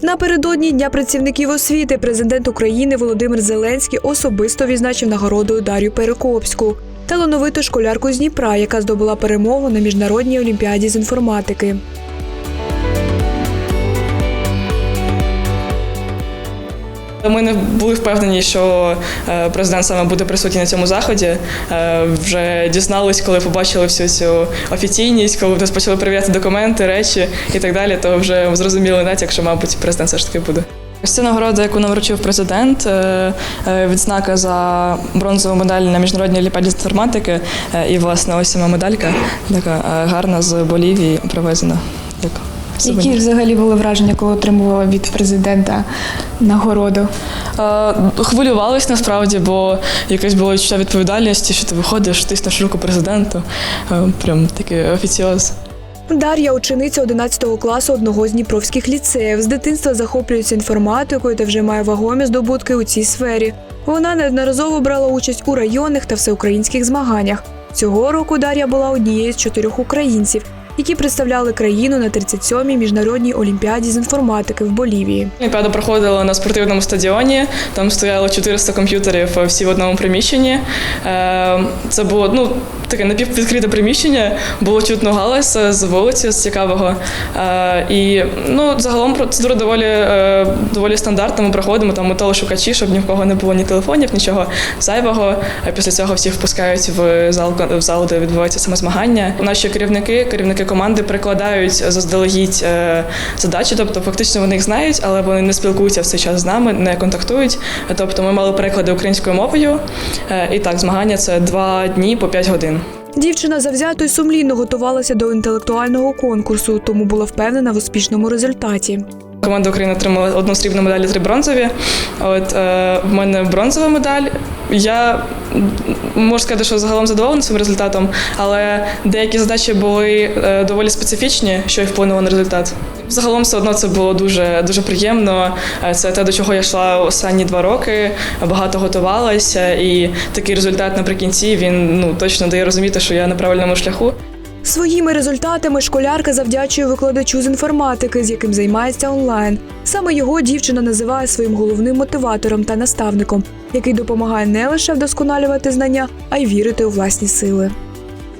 Напередодні Дня працівників освіти президент України Володимир Зеленський особисто відзначив нагородою Дар'ю Перекопську, талановиту школярку з Дніпра, яка здобула перемогу на міжнародній олімпіаді з інформатики. Ми не були впевнені, що е, президент саме буде присутній на цьому заході. Е, Вже дізнались, коли побачили всю цю офіційність, коли нас почали перевіряти документи, речі і так далі, то вже зрозуміли натяк, що, мабуть, президент все ж таки буде. Ось Це нагорода, яку нам вручив президент, е, відзнака за бронзову медаль на міжнародній олімпіаді з інформатики. І, власне, ось сама медалька така гарна з Болівії привезена. Як сувенір. Які взагалі були враження, коли отримувала від президента нагороду? Е, Хвилювались насправді, бо якесь було відчуття відповідальності, що ти виходиш, тиснеш руку президенту. Е, Прям такий офіціоз. Дар'я учениця 11 класу одного з дніпровських ліцеїв. З дитинства захоплюється інформатикою та вже має вагомі здобутки у цій сфері. Вона неодноразово брала участь у районних та всеукраїнських змаганнях. Цього року Дар'я була однією з чотирьох українців, які представляли країну на 37-й міжнародній олімпіаді з інформатики в Болівії. Олімпіада проходила на спортивному стадіоні. Там стояло 400 комп'ютерів е, всі в одному приміщенні. Е, Це було ну, таке напіввідкрите приміщення, було чутно галас е, з вулиці, з цікавого. Е, І ну, загалом процедура доволі, е, доволі стандартна. Ми проходимо там металошукачі, щоб ні в кого не було ні телефонів, нічого зайвого. Е, Після цього всіх впускають в зал, в зал, де відбувається саме змагання. Наші керівники, керівники команди перекладають заздалегідь задачі, тобто фактично вони їх знають, але вони не спілкуються в цей час з нами, не контактують. Тобто ми мали переклади українською мовою. І так, змагання це два дні по 5 годин. Дівчина завзято й сумлінно готувалася до інтелектуального конкурсу, тому була впевнена в успішному результаті. Команда України отримала одну срібну медаль і три бронзові. От е, в мене бронзова медаль. Я можу сказати, що загалом задоволена цим результатом, але деякі задачі були е, доволі специфічні, що й вплинуло на результат. Загалом все одно це було дуже дуже приємно. Е, Це те, до чого я йшла останні два роки. Багато готувалася, і такий результат наприкінці він ну точно дає розуміти, що я на правильному шляху. Своїми результатами школярка завдячує викладачу з інформатики, з яким займається онлайн. Саме його дівчина називає своїм головним мотиватором та наставником, який допомагає не лише вдосконалювати знання, а й вірити у власні сили.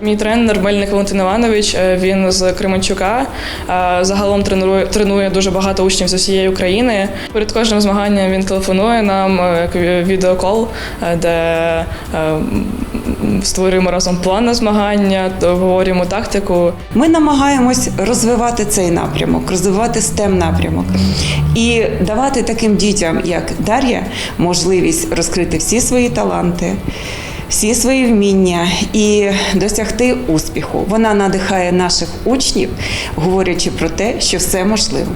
Мій тренер Мельник Валентин Іванович. е, Він з Кременчука. е, Загалом тренує тренує дуже багато учнів з усієї України. Перед кожним змаганням він телефонує нам е, відеокол, де створюємо разом план на змагання, обговорюємо тактику. Ми намагаємось розвивати цей напрямок, розвивати STEM напрямок і давати таким дітям, як Дар'я, можливість розкрити всі свої таланти, всі свої вміння і досягти успіху. Вона надихає наших учнів, говорячи про те, що все можливо.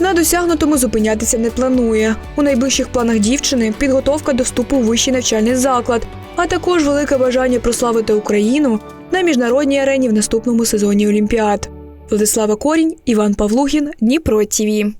На досягнутому зупинятися не планує. У найближчих планах дівчини підготовка до вступу у вищий навчальний заклад, а також велике бажання прославити Україну на міжнародній арені в наступному сезоні Олімпіад. Владислава Корінь, Іван Павлухін, Дніпро ТІВІ.